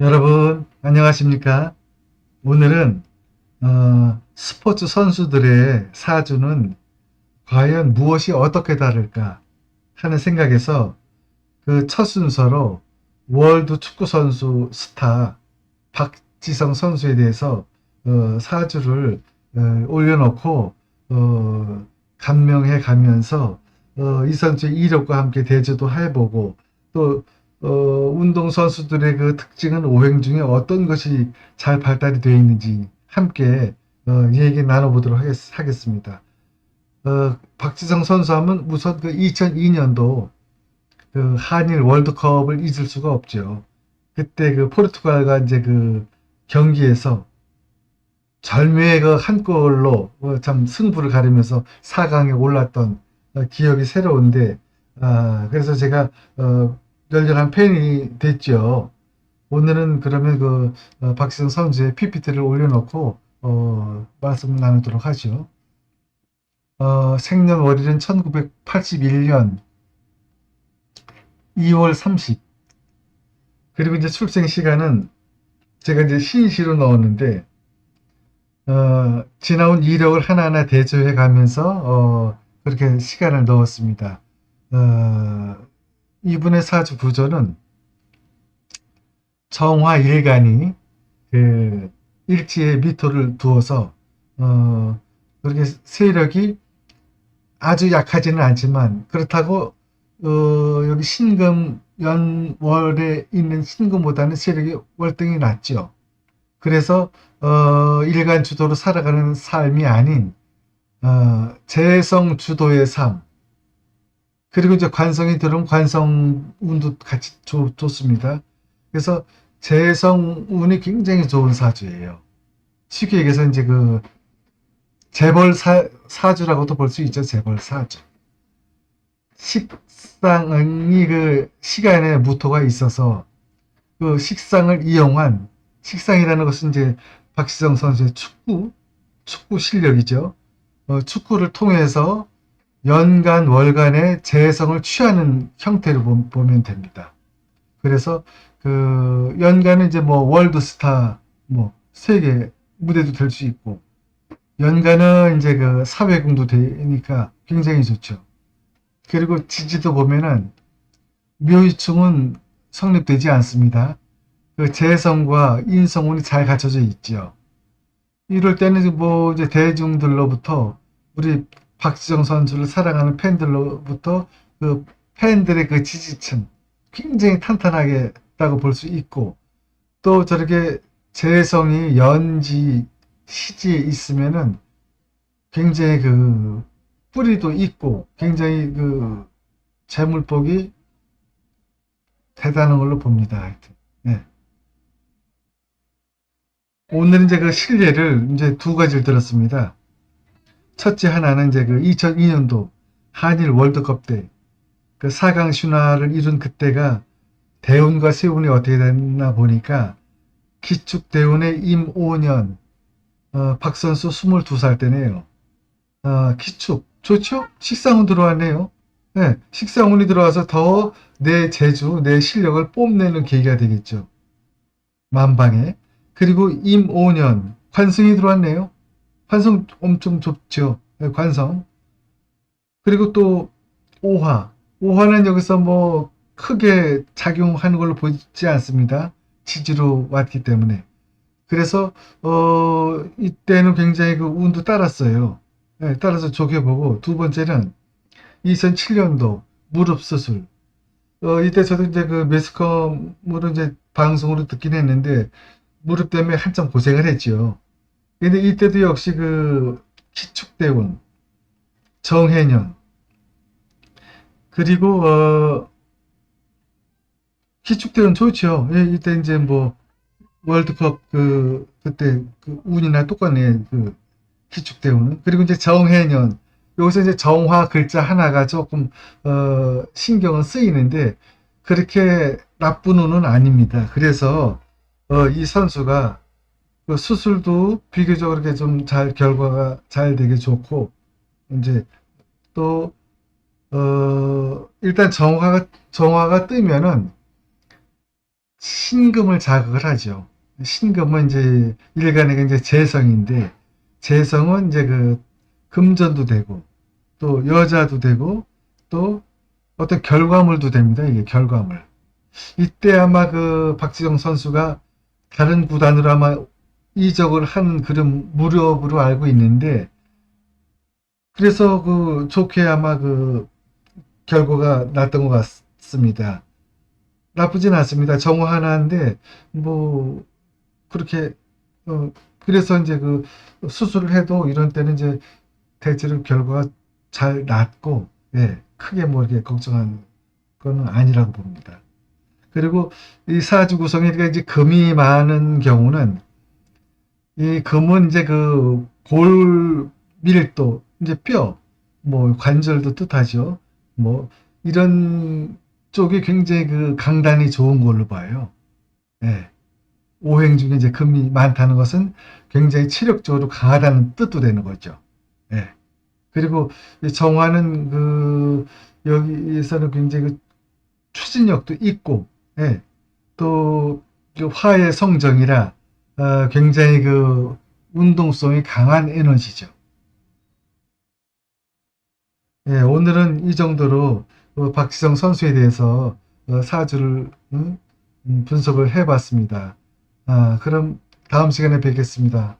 여러분, 안녕하십니까? 오늘은, 어, 스포츠 선수들의 사주는 과연 무엇이 어떻게 다를까 하는 생각에서 그 첫 순서로 월드 축구 선수 스타 박지성 선수에 대해서 어, 사주를 어, 올려놓고 어, 감명해 가면서 어, 이 선수의 이력과 함께 대조도 해보고 또 어, 운동 선수들의 그 특징은 오행 중에 어떤 것이 잘 발달이 되어 있는지 함께 어, 얘기 나눠보도록 하겠, 하겠 습니다. 어, 박지성 선수 하면 우선 그 2002년도 그 한일 월드컵을 잊을 수가 없죠. 그때 그 포르투갈과 이제 그 경기에서 절묘의 그 한 골로 어, 참 승부를 가리면서 4강에 올랐던 어, 기억이 새로운데 아, 그래서 제가 어, 열렬한 팬이 됐죠. 오늘은 그러면 그 어, 박지성 선수의 PPT를 올려놓고 어, 말씀 나누도록 하죠. 어, 생년월일은 1981년 2월 30. 그리고 이제 출생 시간은 제가 이제 신시로 넣었는데 어, 지나온 이력을 하나하나 대조해 가면서 어, 그렇게 시간을 넣었습니다. 어, 이분의 사주 구조는 정화 일간이 그 일지에 미토를 두어서 어, 그렇게 세력이 아주 약하지는 않지만 그렇다고 어, 여기 신금 연월에 있는 신금보다는 세력이 월등히 낮죠. 그래서 어, 일간 주도로 살아가는 삶이 아닌 어, 재성 주도의 삶. 그리고 이제 관성이 들어오면 관성 운도 같이 좋, 좋습니다. 그래서 재성 운이 굉장히 좋은 사주예요. 쉽게 얘기해서 이제 그 재벌 사, 사주라고도 볼 수 있죠. 재벌 사주. 식상이 그 시간에 무토가 있어서 그 식상을 이용한 식상이라는 것은 이제 박시성 선수의 축구 축구 실력이죠. 어, 축구를 통해서 연간 월간의 재성을 취하는 형태로 보- 보면 됩니다. 그래서 그 연간은 이제 뭐 월드스타 뭐 세계 무대도 될 수 있고 연간은 이제 그 사회공도 되니까 굉장히 좋죠. 그리고 지지도 보면은 묘유충은 성립되지 않습니다. 그 재성과 인성운이 잘 갖춰져 있죠. 이럴 때는 뭐 이제 대중들로부터 우리 박지성 선수를 사랑하는 팬들로부터 그 팬들의 그 지지층 굉장히 탄탄하겠다고 볼 수 있고 또 저렇게 재성이 연지 시지에 있으면은 굉장히 그 뿌리도 있고 굉장히 그 재물복이 대단한 걸로 봅니다. 하여튼. 네. 오늘 이제 그 실례를 이제 두 가지를 들었습니다. 첫째 하나는 이제 그 2002년도 한일 월드컵 때 그 4강 신화를 이룬 그때가 대운과 세운이 어떻게 됐나 보니까 기축 대운의 임오년 어, 박 선수 22살 때네요. 어, 기축 좋죠? 식상운 들어왔네요. 네, 식상운이 들어와서 더 내 재주, 내 실력을 뽐내는 계기가 되겠죠. 만방에. 그리고 임오년 관성이 들어왔네요. 관성 엄청 좋죠. 네, 관성. 그리고 또 오화. 오화는 여기서 뭐 크게 작용하는 걸로 보이지 않습니다. 지지로 왔기 때문에. 그래서 어 이때는 굉장히 그 운도 따랐어요. 네, 따라서 좋게 보고 두 번째는 2007년도 무릎 수술. 어 이때 저도 이제 그 매스컴으로 이제 방송으로 듣긴 했는데 무릎 때문에 한참 고생을 했죠. 근데 이때도 역시 그 기축대운, 정해년, 그리고 어 기축대운 좋죠. 예, 이때 이제 뭐 월드컵 그 그때 그 운이나 똑같네 그 기축대운은 그리고 이제 정해년 여기서 이제 정화 글자 하나가 조금 어 신경은 쓰이는데 그렇게 나쁜 운은 아닙니다. 그래서 어, 이 선수가 그 수술도 비교적으로 이렇게 좀 잘 결과가 잘 되게 좋고 이제 또 어, 일단 정화가 정화가 뜨면은 신금을 자극을 하죠. 신금은 이제 일간의 이제 재성인데 재성은 이제 그 금전도 되고 또 여자도 되고 또 어떤 결과물도 됩니다. 이게 결과물. 이때 아마 그 박지성 선수가 다른 구단으로 아마 이적을 한 그런 무렵으로 알고 있는데 그래서 그 좋게 아마 그 결과가 났던 것 같습니다. 나쁘진 않습니다. 정호 하나인데 뭐 그렇게 어 그래서 이제 그 수술을 해도 이런 때는 이제 대체로 결과가 잘 났고 예 크게 뭐 이렇게 걱정한 거는 아니라고 봅니다. 그리고 이 사주 구성에 이제 금이 많은 경우는 이 금은 이제 그 골 밀도 이제 뼈 뭐 관절도 뜻하죠. 뭐 이런 쪽이 굉장히 그 강단이 좋은 걸로 봐요. 예. 오행 중에 이제 금이 많다는 것은 굉장히 체력적으로 강하다는 뜻도 되는 거죠. 예. 그리고 이 정화는 그 여기에서는 굉장히 그 추진력도 있고, 예. 또그 화의 성정이라 어, 굉장히 그 운동성이 강한 에너지죠. 예, 오늘은 이 정도로 어, 박지성 선수에 대해서 어, 사주를 음, 음, 분석을 해봤습니다. 아, 그럼 다음 시간에 뵙겠습니다.